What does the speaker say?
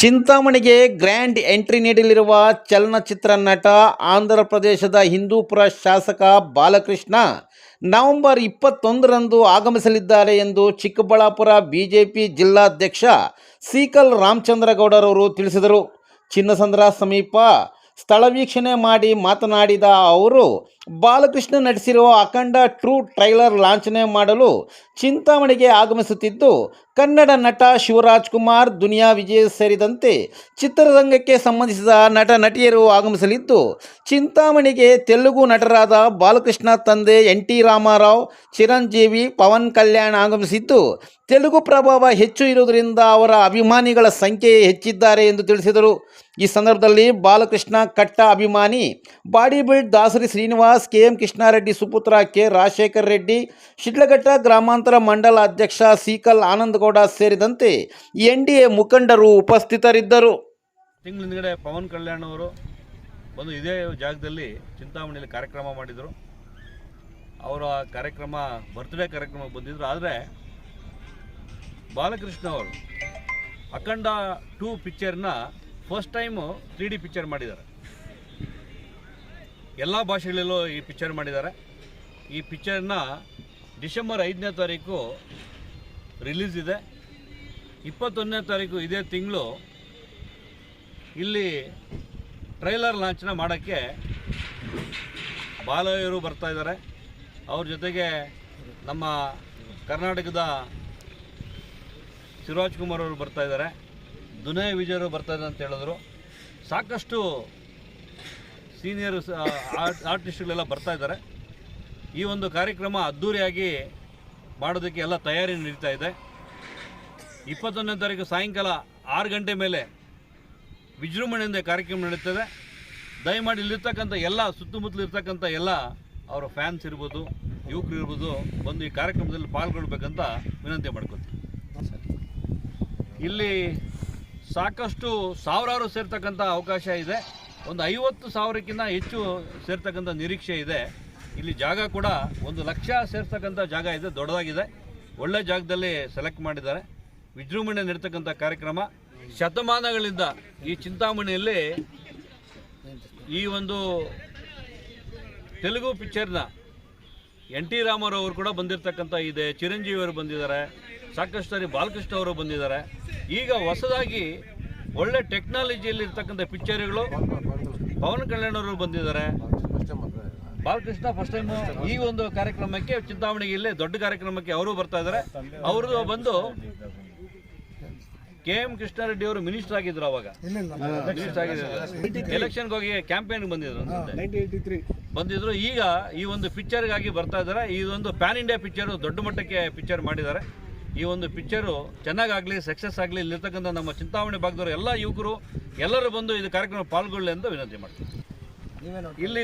ಚಿಂತಾಮಣಿಗೆ grand entry ನೀಡಲಿರುವ ಚಲನಚಿತ್ರ ನಟ ಆಂಧ್ರ ಪ್ರದೇಶದ ಹಿಂದೂಪುರ ಶಾಸಕ ಬಾಲಕೃಷ್ಣ ನವೆಂಬರ್ ಇಪ್ಪತ್ತೊಂದರಂದು ಆಗಮಿಸಲಿದ್ದಾರೆ ಎಂದು ಚಿಕ್ಕಬಳ್ಳಾಪುರ ಬಿಜೆಪಿ ಜಿಲ್ಲಾಧ್ಯಕ್ಷ ಸೀಕಲ್ ರಾಮಚಂದ್ರಗೌಡರವರು ತಿಳಿಸಿದರು. ಚಿನ್ನಸಂದ್ರ ಸಮೀಪ ಸ್ಥಳ ವೀಕ್ಷಣೆ ಮಾಡಿ ಮಾತನಾಡಿದ ಅವರು, ಬಾಲಕೃಷ್ಣ ನಟಿಸಿರುವ ಅಖಂಡ ಟ್ರೂ ಟ್ರೈಲರ್ ಲಾಂಛನೆ ಮಾಡಲು ಚಿಂತಾಮಣಿಗೆ ಆಗಮಿಸುತ್ತಿದ್ದು, ಕನ್ನಡ ನಟ ಶಿವರಾಜ್ ಕುಮಾರ್, ದುನಿಯಾ ವಿಜಯ್ ಸೇರಿದಂತೆ ಚಿತ್ರರಂಗಕ್ಕೆ ಸಂಬಂಧಿಸಿದ ನಟ ನಟಿಯರು ಆಗಮಿಸಲಿದ್ದು, ಚಿಂತಾಮಣಿಗೆ ತೆಲುಗು ನಟರಾದ ಬಾಲಕೃಷ್ಣ ತಂದೆ ಎನ್ ಟಿ ರಾಮಾರಾವ್, ಚಿರಂಜೀವಿ, ಪವನ್ ಕಲ್ಯಾಣ್ ಆಗಮಿಸಿದ್ದು, ತೆಲುಗು ಪ್ರಭಾವ ಹೆಚ್ಚು ಇರುವುದರಿಂದ ಅವರ ಅಭಿಮಾನಿಗಳ ಸಂಖ್ಯೆ ಹೆಚ್ಚಿದ್ದಾರೆ ಎಂದು ತಿಳಿಸಿದರು. ಈ ಸಂದರ್ಭದಲ್ಲಿ ಬಾಲಕೃಷ್ಣ ಕಟ್ಟ ಅಭಿಮಾನಿ body build Dasari Srinivas, K M Krishna Reddy ಸುಪುತ್ರ K Rajashekar Reddy, Sidlaghatta ಗ್ರಾಮಾಂತರ ಮಂಡಲ ಅಧ್ಯಕ್ಷ ಸೀಕಲ್ ಆನಂದಗೌಡ ಸೇರಿದಂತೆ ಎನ್ ಡಿ ಎ ಮುಖಂಡರು ಉಪಸ್ಥಿತರಿದ್ದರು. ತಿಂಗಳ ಹಿಂದ್ಗಡೆ ಪವನ್ ಕಲ್ಯಾಣ್ ಅವರು ಬಂದು ಇದೇ ಜಾಗದಲ್ಲಿ ಚಿಂತಾಮಣಿಯಲ್ಲಿ ಕಾರ್ಯಕ್ರಮ ಮಾಡಿದರು. ಅವರು ಆ ಕಾರ್ಯಕ್ರಮ ಬರ್ತ್ಡೇ ಕಾರ್ಯಕ್ರಮ ಬಂದಿದ್ದರು ಆದರೆ ಬಾಲಕೃಷ್ಣ ಅವರು Akhanda two ಪಿಕ್ಚರ್ನ first time three D picture ಮಾಡಿದ್ದಾರೆ. ಎಲ್ಲ ಭಾಷೆಗಳಲ್ಲೂ ಈ ಪಿಕ್ಚರ್ ಮಾಡಿದ್ದಾರೆ. ಈ ಪಿಕ್ಚರ್ನ ಡಿಸೆಂಬರ್ ಐದನೇ ತಾರೀಕು ರಿಲೀಸ್ ಇದೆ. ಇಪ್ಪತ್ತೊಂದನೇ ತಾರೀಕು ಇದೇ ತಿಂಗಳು ಇಲ್ಲಿ ಟ್ರೈಲರ್ ಲಾಂಚ್ನ ಮಾಡೋಕ್ಕೆ ಬಾಲಯ್ಯರು ಬರ್ತಾ ಇದ್ದಾರೆ. ಅವ್ರ ಜೊತೆಗೆ ನಮ್ಮ ಕರ್ನಾಟಕದ ಶಿವರಾಜ್ ಕುಮಾರ್ ಅವರು ಬರ್ತಾ ಇದ್ದಾರೆ. ದುನಯ ವಿಜಯರು ಬರ್ತಾ ಇದ್ದಾರೆ ಅಂತ ಹೇಳಿದ್ರು. ಸಾಕಷ್ಟು ಸೀನಿಯರ್ ಆರ್ಟಿಸ್ಟ್ಗಳೆಲ್ಲ ಬರ್ತಾ ಇದ್ದಾರೆ. ಈ ಒಂದು ಕಾರ್ಯಕ್ರಮ ಅದ್ಧೂರಿಯಾಗಿ ಮಾಡೋದಕ್ಕೆ ಎಲ್ಲ ತಯಾರಿ ನಡೀತಾ ಇದೆ. ಇಪ್ಪತ್ತೊಂದನೇ ತಾರೀಕು ಸಾಯಂಕಾಲ ಆರು ಗಂಟೆ ಮೇಲೆ ವಿಜೃಂಭಣೆಯಿಂದ ಕಾರ್ಯಕ್ರಮ ನಡೀತದೆ. ದಯಮಾಡಿ ಇಲ್ಲಿರ್ತಕ್ಕಂಥ ಎಲ್ಲ, ಸುತ್ತಮುತ್ತಲು ಇರ್ತಕ್ಕಂಥ ಎಲ್ಲ ಅವರ ಫ್ಯಾನ್ಸ್ ಇರ್ಬೋದು, ಯುವಕರು ಇರ್ಬೋದು ಬಂದು ಈ ಕಾರ್ಯಕ್ರಮದಲ್ಲಿ ಪಾಲ್ಗೊಳ್ಬೇಕಂತ ವಿನಂತಿ ಮಾಡ್ಕೊತೀನಿ ಇಲ್ಲಿ ಸಾಕಷ್ಟು ಸಾವಿರಾರು ಸೇರ್ತಕ್ಕಂಥ ಅವಕಾಶ ಇದೆ. ಒಂದು ಐವತ್ತು ಸಾವಿರಕ್ಕಿಂತ ಹೆಚ್ಚು ಸೇರ್ತಕ್ಕಂಥ ನಿರೀಕ್ಷೆ ಇದೆ. ಇಲ್ಲಿ ಜಾಗ ಕೂಡ ಒಂದು ಲಕ್ಷ ಸೇರ್ತಕ್ಕಂಥ ಜಾಗ ಇದೆ, ದೊಡ್ಡದಾಗಿದೆ. ಒಳ್ಳೆ ಜಾಗದಲ್ಲಿ ಸೆಲೆಕ್ಟ್ ಮಾಡಿದ್ದಾರೆ. ವಿಜೃಂಭಣೆ ನಡೀತಕ್ಕಂಥ ಕಾರ್ಯಕ್ರಮ. ಶತಮಾನಗಳಿಂದ ಈ ಚಿಂತಾಮಣಿಯಲ್ಲಿ ಈ ಒಂದು ತೆಲುಗು ಪಿಕ್ಚರ್ನ ಎನ್ ಟಿ ರಾಮರವರು ಕೂಡ ಬಂದಿರತಕ್ಕಂಥ ಇದೆ. ಚಿರಂಜೀವಿ ಅವರು ಬಂದಿದ್ದಾರೆ. ಸಾಕಷ್ಟು ಸಾರಿ ಬಾಲಕೃಷ್ಣ ಅವರು ಬಂದಿದ್ದಾರೆ. ಈಗ ಹೊಸದಾಗಿ ಒಳ್ಳೆ ಟೆಕ್ನಾಲಜಿಯಲ್ಲಿ ಇರ್ತಕ್ಕಂಥ ಪಿಕ್ಚರ್ಗಳು ಪವನ್ ಕಲ್ಯಾಣ್ ಅವರು ಬಂದಿದ್ದಾರೆ. ಬಾಲಕೃಷ್ಣ ಫಸ್ಟ್ ಟೈಮ್ ಈ ಒಂದು ಕಾರ್ಯಕ್ರಮಕ್ಕೆ ಚಿಂತಾಮಣಿಗೆ ಇಲ್ಲೇ ದೊಡ್ಡ ಕಾರ್ಯಕ್ರಮಕ್ಕೆ ಅವರು ಬರ್ತಾ ಇದ್ದಾರೆ. ಅವ್ರದ್ದು ಬಂದು ಕೆ ಎಂ ಕೃಷ್ಣಾರೆಡ್ಡಿ ಅವರು ಮಿನಿಸ್ಟರ್ ಆಗಿದ್ರು ಅವಾಗ. ಮಿನಿಸ್ಟರ್ ಆಗಿದ್ರು. ಎಲೆಕ್ಷನ್ಗೆ ಹೋಗಿ ಕ್ಯಾಂಪೇನ್ ಬಂದಿದ್ರು. ಬಂದಿದ್ರು. ಈಗ ಈ ಒಂದು ಪಿಕ್ಚರ್ಗಾಗಿ ಬರ್ತಾ ಇದ್ದಾರೆ. ಈ ಒಂದು ಪ್ಯಾನ್ ಇಂಡಿಯಾ ಪಿಕ್ಚರ್ ದೊಡ್ಡ ಮಟ್ಟಕ್ಕೆ ಪಿಕ್ಚರ್ ಮಾಡಿದ್ದಾರೆ. ಈ ಒಂದು ಪಿಕ್ಚರು ಚೆನ್ನಾಗಾಗಲಿ ಸಕ್ಸಸ್ ಆಗಲಿ ಇಲ್ಲಿರ್ತಕ್ಕಂಥ ನಮ್ಮ ಚಿಂತಾಮಣಿ ಭಾಗದವರು ಎಲ್ಲ ಯುವಕರು ಎಲ್ಲರೂ ಬಂದು ಇದು ಕಾರ್ಯಕ್ರಮ ಪಾಲ್ಗೊಳ್ಳಿ ಅಂತ ವಿನಂತಿ ಮಾಡ್ತೀನಿ. ಇಲ್ಲಿ